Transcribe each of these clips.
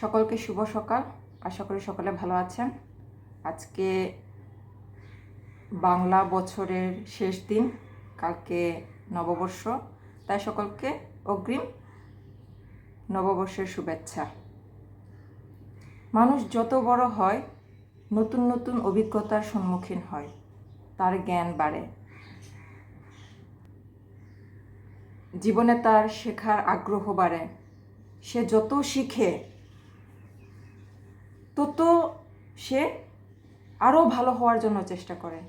সকলকে শুভ সকাল। আশা করি সকলে ভালো আছেন। আজকে বাংলা বছরের শেষ দিন, কালকে নববর্ষ। তাই সকলকে অগ্রিম নববর্ষের শুভেচ্ছা। মানুষ যত বড় হয়, নতুন নতুন অভিজ্ঞতার সম্মুখীন হয়। তার জ্ঞান বাড়ে। জীবনে তার শেখার আগ্রহ বাড়ে। সে যত শিখে তত সে আরও ভালো হওয়ার জন্য চেষ্টা করে।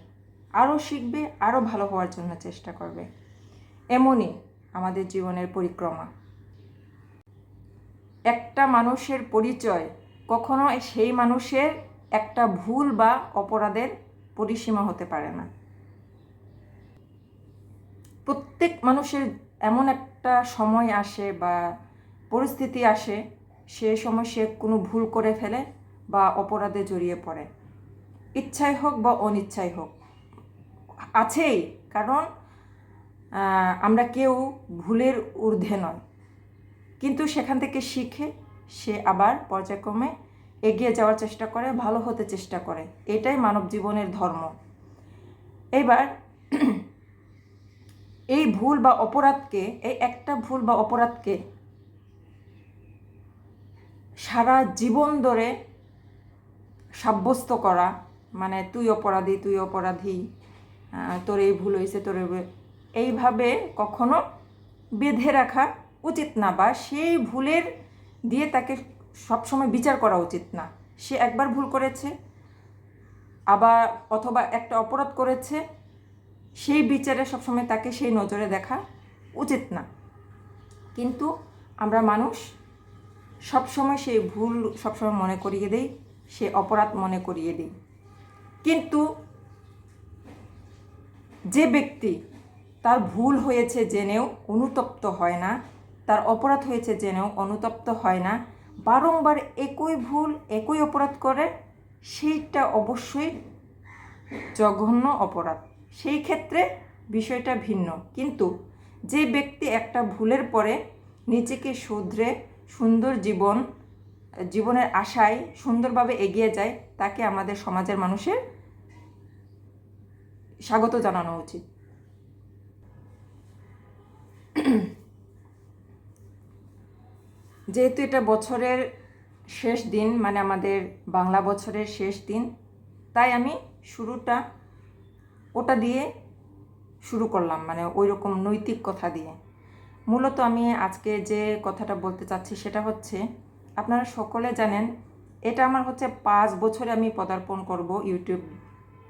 আরও শিখবে আরও ভালো হওয়ার জন্য চেষ্টা করবে। এমনই আমাদের জীবনের পরিক্রমা। একটা মানুষের পরিচয় কখনো সেই মানুষের একটা ভুল বা অপরাধের পরিসীমা হতে পারে না। প্রত্যেক মানুষের এমন একটা সময় আসে বা পরিস্থিতি আসে, সে সময় সে কোনো ভুল করে ফেলে বা অপরাধে জড়িয়ে পড়ে। ইচ্ছাই হোক বা অনিচ্ছাই হোক, আছেই। কারণ আমরা কেউ ভুলের ঊর্ধ্বে নয় কিন্তু সেখান থেকে শিখে সে আবার পর্যায়ক্রমে এগিয়ে যাওয়ার চেষ্টা করে, ভালো হতে চেষ্টা করে। এটাই মানব জীবনের ধর্ম। এবার এই ভুল বা অপরাধকে, এই একটা ভুল বা অপরাধকে সারা জীবন ধরে সাব্যস্ত করা মানে তুই অপরাধী তুই অপরাধী তোর এই ভুল হয়েছে তোর এইভাবে কখনো বেঁধে রাখা উচিত না বা সেই ভুলের দিয়ে তাকে সবসময় বিচার করা উচিত না। সে একবার ভুল করেছে, আবার অথবা একটা অপরাধ করেছে, সেই বিচারে সবসময় তাকে সেই নজরে দেখা উচিত না। কিন্তু আমরা মানুষ সবসময় সেই ভুল সবসময় মনে করিয়ে দেই সে অপরাধ মনে করিয়ে দিই। কিন্তু যে ব্যক্তি তার ভুল হয়েছে জেনেও অনুতপ্ত হয় না, তার অপরাধ হয়েছে জেনেও অনুতপ্ত হয় না, বারংবার একই ভুল, একই অপরাধ করে, সেইটা অবশ্যই জঘন্য অপরাধ। সেই ক্ষেত্রে বিষয়টা ভিন্ন। কিন্তু যে ব্যক্তি একটা ভুলের পরে নিজেকে শুধরে, সুন্দর জীবন জীবনের আশায় সুন্দরভাবে এগিয়ে যায়, তাকে আমাদের সমাজের মানুষের স্বাগত জানানো উচিত। যেহেতু এটা বছরের শেষ দিন মানে আমাদের বাংলা বছরের শেষ দিন, তাই আমি শুরুটা, ওটা দিয়ে শুরু করলাম মানে ওই রকম নৈতিক কথা দিয়ে। মূলত আমি আজকে যে কথাটা বলতে চাচ্ছি সেটা হচ্ছে আপনারা সকলে জানেন, এটা আমার হচ্ছে পাঁচ বছরে আমি পদার্পণ করব ইউটিউব,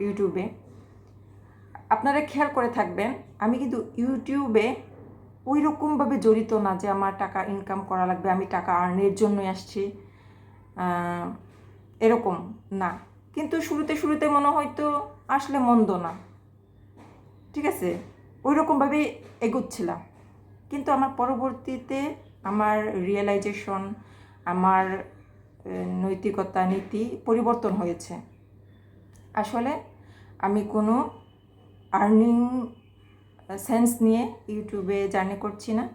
ইউটিউবে। আপনারা খেয়াল করে থাকবেন, আমি কিন্তু ইউটিউবে ওই রকমভাবে জড়িত না যে আমার টাকা ইনকাম করা লাগবে, আমি টাকা আর্নের জন্যই আসছি এরকম না। কিন্তু শুরুতে শুরুতে মনে হয়তো আসলে মন্দ না। ঠিক আছে? ওই রকমভাবেই এগোচ্ছিলাম। কিন্তু আমার পরবর্তীতে আমার রিয়েলাইজেশন আমার নৈতিকতা নীতি পরিবর্তন হয়েছে। আসলে আমি কোনো আর্নিং সেন্স নিয়ে ইউটিউবে জার্নি করছি না।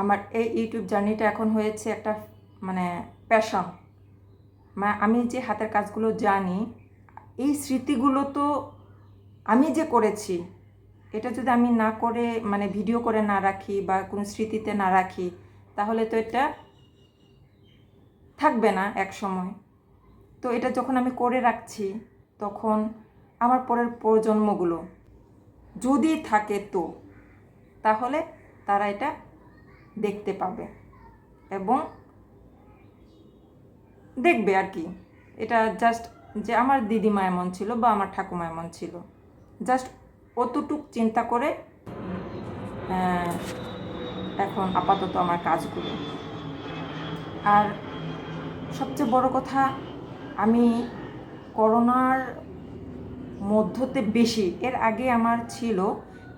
আমার এই ইউটিউব জার্নিটা এখন হয়েছে একটা মানে প্যাশন মানে আমি যে হাতের কাজগুলো জানি, এই স্মৃতিগুলো তো আমি যে করেছি, এটা যদি আমি না করে মানে ভিডিও করে না রাখি বা কোনো স্মৃতিতে না রাখি, তাহলে তো এটা থাকবে না এক সময়। তো এটা যখন আমি করে রাখছি, তখন আমার পরের প্রজন্মগুলো যদি থাকে তো, তাহলে তারা এটা দেখতে পাবে এবং দেখবে আর কি। এটা জাস্ট যে আমার দিদিমা এমন ছিল বা আমার ঠাকুমা এমন ছিল। জাস্ট অতটুক চিন্তা করে এখন আপাতত আমার কাজগুলো। আর সবচেয়ে বড় কথা, আমি করোনার মধ্যতে বেশি, এর আগে আমার ছিল,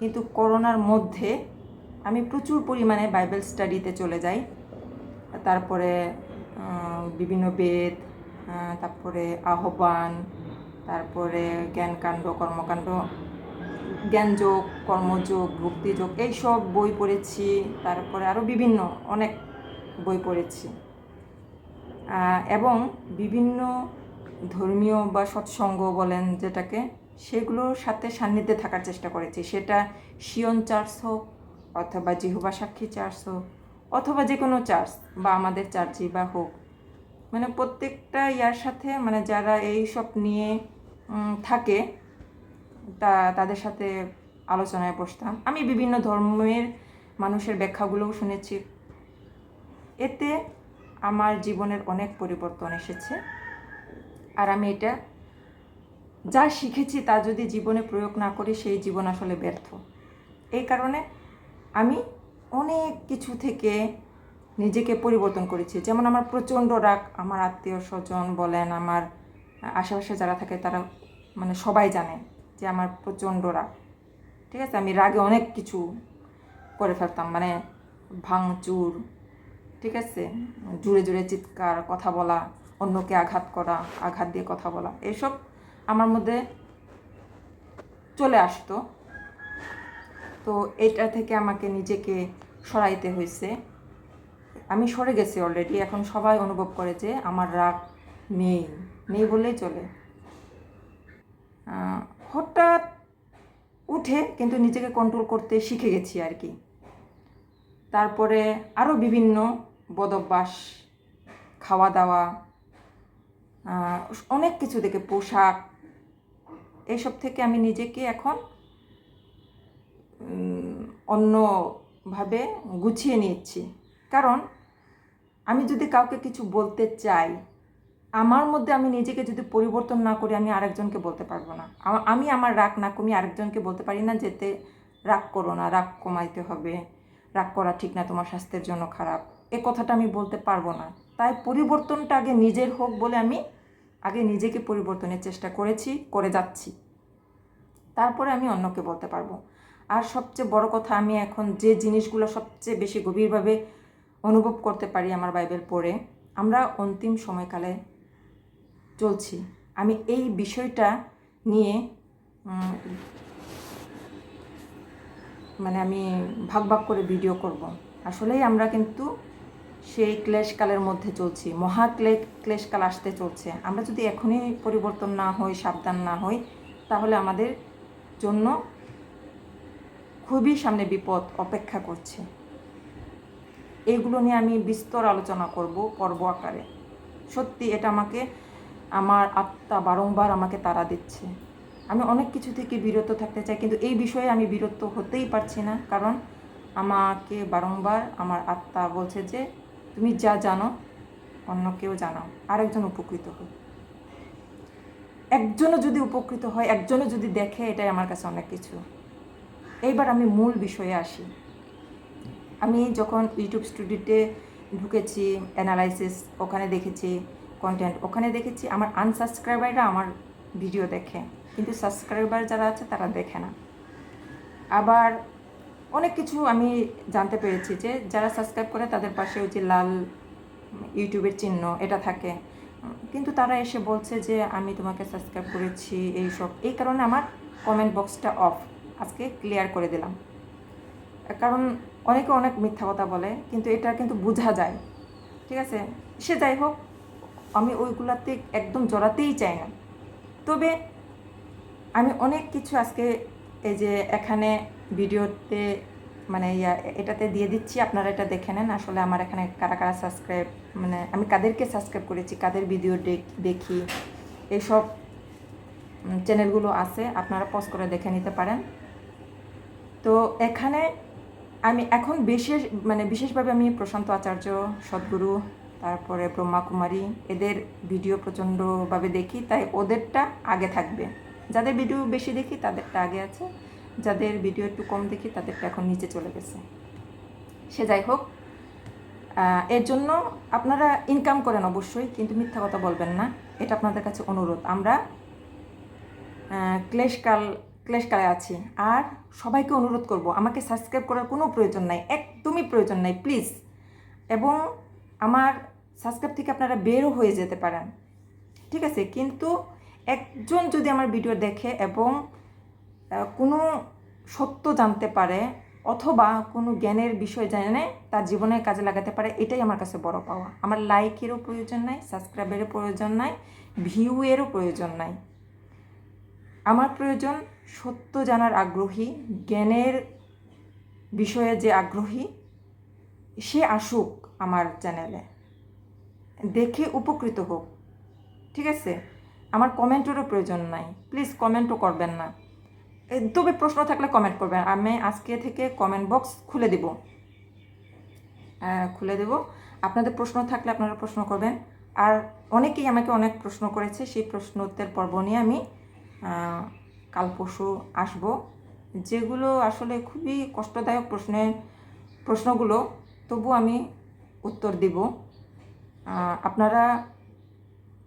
কিন্তু করোনার মধ্যে আমি প্রচুর পরিমাণে বাইবেল স্টাডিতে চলে যাই। তারপরে বিভিন্ন বেদ তারপরে আহ্বান, তারপরে জ্ঞানকাণ্ড, কর্মকাণ্ড, জ্ঞানযোগ, কর্মযোগ, ভক্তিযোগ, এইসব বই পড়েছি, তারপরে আরও বিভিন্ন অনেক বই পড়েছি। এবং বিভিন্ন ধর্মীয় বা সৎসঙ্গ বলেন যেটাকে, সেগুলোর সাথে সান্নিধ্যে থাকার চেষ্টা করেছি। সেটা শিয়ন চার্চ হোক, অথবা জিহুবা সাক্ষী চার্চ হোক, অথবা যে কোনো চার্চ বা আমাদের চার্চই বা হোক। মানে প্রত্যেকটা ইয়ার সাথে মানে যারা এই সব নিয়ে থাকে, তা, তাদের সাথে আলোচনায় বসতাম। আমি বিভিন্ন ধর্মের মানুষের ব্যাখ্যাগুলোও শুনেছি। এতে আমার জীবনের অনেক পরিবর্তন এসেছে। আর আমি এটা যা শিখেছি তা যদি জীবনে প্রয়োগ না করি, সেই জীবন আসলে ব্যর্থ। এই কারণে আমি অনেক কিছু থেকে নিজেকে পরিবর্তন করেছি। যেমন আমার প্রচণ্ড রাগ, আমার আত্মীয় স্বজন বলেন, আমার আশেপাশে যারা থাকে তারা মানে সবাই জানে যে আমার প্রচণ্ড রাগ। ঠিক আছে? আমি রাগে অনেক কিছু করে ফেলতাম মানে ভাঙচুর ঠিক আছে? জুড়ে জুড়ে চিৎকার, কথা বলা, অন্যকে আঘাত করা, আঘাত দিয়ে কথা বলা, এসব আমার মধ্যে চলে আসতো। তো এটা থেকে আমাকে নিজেকে সরাইতে হয়েছে। আমি সরে গেছি অলরেডি এখন সবাই অনুভব করে যে আমার রাগ নেই নেই বললেই চলে। হঠাৎ উঠে কিন্তু নিজেকে কন্ট্রোল করতে শিখে গেছি আর কি। তারপরে আরও বিভিন্ন বদভ্যাস খাওয়া দাওয়া অনেক কিছু থেকে পোশাক, এসব থেকে আমি নিজেকে এখন অন্যভাবে গুছিয়ে নিচ্ছি। কারণ আমি যদি কাউকে কিছু বলতে চাই, আমার মধ্যে আমি নিজেকে যদি পরিবর্তন না করি, আমি আরেকজনকে বলতে পারব না। আমি আমার রাগ না কমিয়ে আরেকজনকে বলতে পারি না যেতে রাগ করো না, রাগ কমাইতে হবে, রাগ করা ঠিক না, তোমার স্বাস্থ্যের জন্য খারাপ। এ কথাটা আমি বলতে পারব না। তাই পরিবর্তনটা আগে নিজের হোক বলে আমি আগে নিজেকে পরিবর্তনের চেষ্টা করেছি, করে যাচ্ছি। তারপরে আমি অন্যকে বলতে পারব। আর সবচেয়ে বড় কথা, আমি এখন যে জিনিসগুলো সবচেয়ে বেশি গভীরভাবে অনুভব করতে পারি আমার বাইবেল পড়ে, আমরা অন্তিম সময়কালে চলছি। আমি এই বিষয়টা নিয়ে মানে আমি ভাগ ভাগ করে ভিডিও করব। আসলেই আমরা কিন্তু সেই ক্লেশকালের মধ্যে চলছি, মহা ক্লে, ক্লেশকাল আসতে চলছে। আমরা যদি এখনই পরিবর্তন না হই, সাবধান না হই, তাহলে আমাদের জন্য খুবই সামনে বিপদ অপেক্ষা করছে। এইগুলো নিয়ে আমি বিস্তর আলোচনা করব পর্ব আকারে। সত্যি এটা আমাকে, আমার আত্মা বারংবার আমাকে তাড়া দিচ্ছে। আমি অনেক কিছু থেকে বিরত থাকতে চাই, কিন্তু এই বিষয়ে আমি বিরত হতেই পারছি না, কারণ আমাকে বারংবার আমার আত্মা বলছে যে তুমি যা জানো, অন্য কেউ জানাও। আরেকজন উপকৃত হোক। একজনও যদি উপকৃত হয়, একজনও যদি দেখে, এটাই আমার কাছে অনেক কিছু। এইবার আমি মূল বিষয়ে আসি। আমি যখন ইউটিউব স্টুডিওতে ঢুকেছি অ্যানালাইসিস ওখানে দেখেছি কন্টেন্ট ওখানে দেখেছি, আমার আনসাবস্ক্রাইবাররা আমার ভিডিও দেখে। কিন্তু সাবস্ক্রাইবার যারা আছে, তারা দেখে না। আবার অনেক কিছু আমি জানতে পেরেছি যে যারা সাবস্ক্রাইব করে তাদের পাশে ওই যে লাল ইউটিউবের চিহ্ন এটা থাকে। কিন্তু তারা এসে বলছে যে আমি তোমাকে সাবস্ক্রাইব করেছি এই সব। এই কারণে আমার কমেন্ট বক্সটা অফ আজকে ক্লিয়ার করে দিলাম। কারণ অনেকে অনেক মিথ্যা কথা বলে, কিন্তু এটা কিন্তু বোঝা যায়। ঠিক আছে? সে যাই হোক, আমি ওইগুলাতে একদম জড়াতেই চাই না। তবে আমি অনেক কিছু আজকে এই যে এখানে ভিডিওতে মানে ইয়া এটাতে দিয়ে দিচ্ছি আপনারা এটা দেখে নেন। আসলে আমার এখানে কারা কারা সাবস্ক্রাইব মানে আমি কাদেরকে সাবস্ক্রাইব করেছি কাদের ভিডিও দেখি এইসব উম, চ্যানেলগুলো আছে আপনারা পজ করে দেখে নিতে পারেন। তো এখানে আমি এখন বিশেষ মানে বিশেষভাবে আমি প্রশান্ত আচার্য সদ্গুরু তারপরে ব্রহ্মা কুমারী এদের ভিডিও প্রচণ্ডভাবে দেখি তাই ওদেরটা আগে থাকবে। যাদের ভিডিও বেশি দেখি তাদেরটা আগে আছে। যাদের ভিডিও একটু কম দেখি, তাদেরটা এখন নিচে চলে গেছে। সে যাই হোক এর জন্য আপনারা ইনকাম করেন অবশ্যই, কিন্তু মিথ্যা কথা বলবেন না। এটা আপনাদের কাছে অনুরোধ। আমরা ক্লেশকাল, ক্লেশকালে আছি। আর সবাইকে অনুরোধ করব, আমাকে সাবস্ক্রাইব করার কোনো প্রয়োজন নাই, একদমই প্রয়োজন নাই প্লিজ এবং আমার সাবস্ক্রাইব থেকে আপনারা বেরও হয়ে যেতে পারেন। ঠিক আছে? কিন্তু একজন যদি আমার ভিডিও দেখে এবং কোনো সত্য জানতে পারে অথবা কোনো জ্ঞানের বিষয় জানে তার জীবনে কাজে লাগাতে পারে, এটাই আমার কাছে বড় পাওয়া। আমার লাইকেরও প্রয়োজন নাই সাবস্ক্রাইবেরও প্রয়োজন নাই, ভিউয়েরও প্রয়োজন নাই। আমার প্রয়োজন সত্য জানার আগ্রহী, জ্ঞানের বিষয়ে যে আগ্রহী, সে আসুক আমার চ্যানেলে। দেখে উপকৃত হোক। ঠিক আছে? আমার কমেন্টেরও প্রয়োজন নাই। প্লিজ কমেন্টও করবেন না। তবে প্রশ্ন থাকলে কমেন্ট করবেন। আমি আজকে থেকে কমেন্ট বক্স খুলে দেব। খুলে দেব। আপনাদের প্রশ্ন থাকলে আপনারা প্রশ্ন করবেন। আর অনেকেই আমাকে অনেক প্রশ্ন করেছে, সেই প্রশ্ন উত্তর পর্ব নিয়ে আমি কাল পরশু আসব। যেগুলো আসলে খুবই কষ্টদায়ক প্রশ্নের প্রশ্নগুলো, তবু আমি উত্তর দিব। আপনারা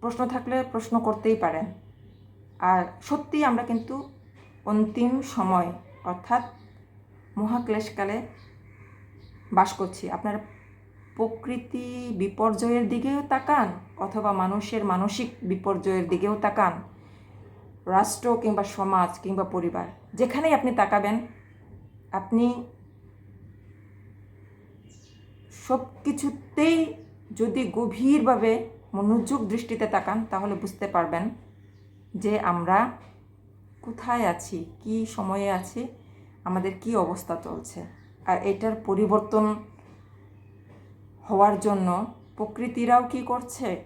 প্রশ্ন থাকলে প্রশ্ন করতেই পারেন। আর সত্যি আমরা কিন্তু অন্তিম সময়, অর্থাৎ মহাক্লেশকালে বাস করছি। আপনার প্রকৃতি বিপর্যয়ের দিকেও তাকান অথবা মানুষের মানসিক বিপর্যয়ের দিকেও তাকান। রাষ্ট্র কিংবা সমাজ কিংবা পরিবার, যেখানেই আপনি তাকাবেন, আপনি সব কিছুতেই যদি গভীরভাবে মনোযোগ দৃষ্টিতে তাকান, তাহলে বুঝতে পারবেন যে আমরা কোথায় আছি? কি সময়ে আছি? আমাদের কি অবস্থা চলছে? আর এটার পরিবর্তন হওয়ার জন্য প্রকৃতিরাও কি করছে?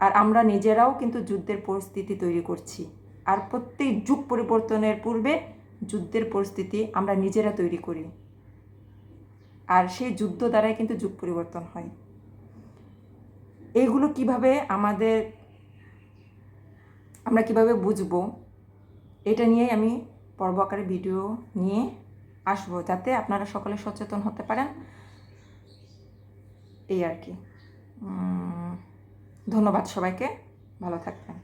আর আমরা নিজেরাও কিন্তু যুদ্ধের পরিস্থিতি তৈরি করছি। আর প্রত্যেক যুগ পরিবর্তনের পূর্বে যুদ্ধের পরিস্থিতি আমরা নিজেরা তৈরি করি। আর সেই যুদ্ধ দ্বারাই কিন্তু যুগ পরিবর্তন হয়। এইগুলো কীভাবে আমাদের আমরা কীভাবে বুঝব? এটা নিয়েই আমি পর্ব আকারে ভিডিও নিয়ে আসব, যাতে আপনারা সকলে সচেতন হতে পারেন। এই আর কি। ধন্যবাদ সবাইকে। ভালো থাকবেন।